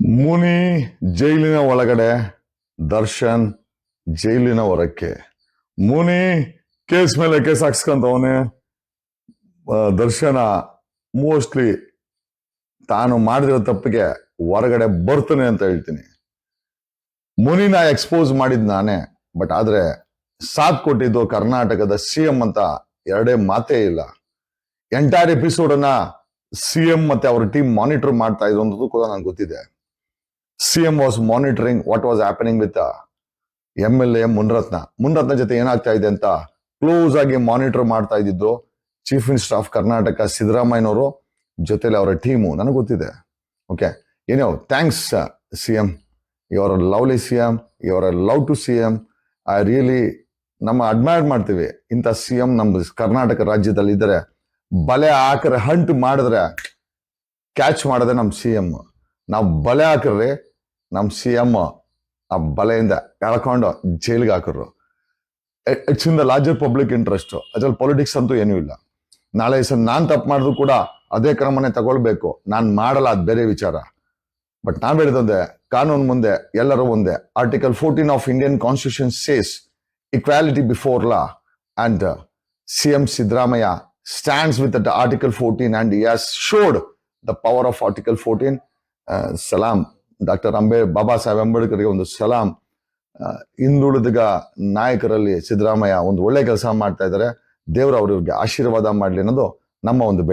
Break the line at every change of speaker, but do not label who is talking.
ಮುನಿ ಜೈಲಿನ ಒಳಗಡೆ ದರ್ಶನ್ ಜೈಲಿನ ಹೊರಕ್ಕೆ. ಮುನಿ ಕೇಸ್ ಮೇಲೆ ಕೇಸ್ ಹಾಕ್ಸ್ಕೊಂತವನೆ. ದರ್ಶನ ಮೋಸ್ಟ್ಲಿ ತಾನು ಮಾಡಿದಿರೋ ತಪ್ಪಿಗೆ ಹೊರಗಡೆ ಬರ್ತಾನೆ ಅಂತ ಹೇಳ್ತೀನಿ. ಮುನಿನ ಎಕ್ಸ್ಪೋಸ್ ಮಾಡಿದ್ ನಾನೇ ಬಟ್ ಆದ್ರೆ ಸಾಥ್ ಕೊಟ್ಟಿದ್ದು ಕರ್ನಾಟಕದ ಸಿ ಎಂ ಅಂತ ಎರಡೇ ಮಾತೇ ಇಲ್ಲ. ಎಂಟೈರ್ ಎಪಿಸೋಡ್ ಅನ್ನ ಸಿ ಎಂ ಮತ್ತೆ ಅವ್ರ ಟೀಮ್ ಮಾನಿಟರ್ ಮಾಡ್ತಾ ಇದ್ರು ಅನ್ನೋದು ಕೂಡ ನಂಗೆ ಗೊತ್ತಿದೆ. C M was monitoring what was happening with M L A Munirathna Munirathna ಜೊತೆ ಏನಾಗ್ತಾ ಇದೆ ಅಂತ ಕ್ಲೋಸ್ ಆಗಿ ಮಾನಿಟರ್ ಮಾಡ್ತಾ ಇದ್ದಿದ್ದು ಚೀಫ್ ಮಿನಿಸ್ಟರ್ ಆಫ್ ಕರ್ನಾಟಕ ಸಿದ್ದರಾಮಯ್ಯನವರು ಜೊತೆಲಿ ಅವರ ಟೀಮು ನನಗೆ ಗೊತ್ತಿದೆ. ಓಕೆ ಏನೋ ಥ್ಯಾಂಕ್ಸ್ ಸಿ ಎಂ ಇವರ ಲವ್ಲಿ ಸಿ ಎಂ ಇವರ love to C M I really ನಮ್ಮ ಅಡ್ಮೈರ್ ಮಾಡ್ತೀವಿ. ಇಂಥ ಸಿ ಎಂ ನಮ್ಮ ಕರ್ನಾಟಕ ರಾಜ್ಯದಲ್ಲಿ ಇದ್ದರೆ ಬಲೆ ಹಾಕ್ರೆ ಹಂಟ್ ಮಾಡಿದ್ರೆ ಕ್ಯಾಚ್ ಮಾಡೋದೇ ನಮ್ಮ ಸಿ ಎಂ ನಾವು ಬಲೆ ಹಾಕಿದ್ರೆ ನಮ್ಮ ಸಿ ಎಂ ಆ ಬಲೆಯಿಂದ ಎಳ್ಕೊಂಡು ಜೈಲಿಗೆ ಹಾಕಿದ್ರು. It's in the larger public interest ಅದ್ರಲ್ಲಿ ಪೊಲಿಟಿಕ್ಸ್ ಅಂತೂ ಏನೂ ಇಲ್ಲ. ನಾಳೆ ಸರ್ ನಾನು ತಪ್ಪು ಮಾಡಿದ್ರು ಕೂಡ ಅದೇ ಕ್ರಮನೇ ತಗೊಳ್ಬೇಕು. ನಾನು ಮಾಡಲ್ಲ, ಅದು ಬೇರೆ ವಿಚಾರ. ಬಟ್ ನಾವು ಹೇಳಿದಂದೆ ಕಾನೂನು ಮುಂದೆ ಎಲ್ಲರೂ ಒಂದೇ. Article fourteen of Indian constitution says equality before law and C M Siddaramaiah stands with that article fourteen and has showed the power of article fourteen Salam doctor Ambe Baba Saheb ಅಂಬೇಡ್ಕರ್ಗೆ ಒಂದು ಸಲಾಂ ಹಿಂದುಳಿದಗ ಹಿಂದುಳಿದ ನಾಯಕರಲ್ಲಿ ಸಿದ್ದರಾಮಯ್ಯ ಒಂದು ಒಳ್ಳೆ ಕೆಲಸ ಮಾಡ್ತಾ ಇದ್ದಾರೆ. ದೇವರು ಅವ್ರಿಗೆ ಆಶೀರ್ವಾದ ಮಾಡ್ಲಿ ಅನ್ನೋದು ನಮ್ಮ ಒಂದು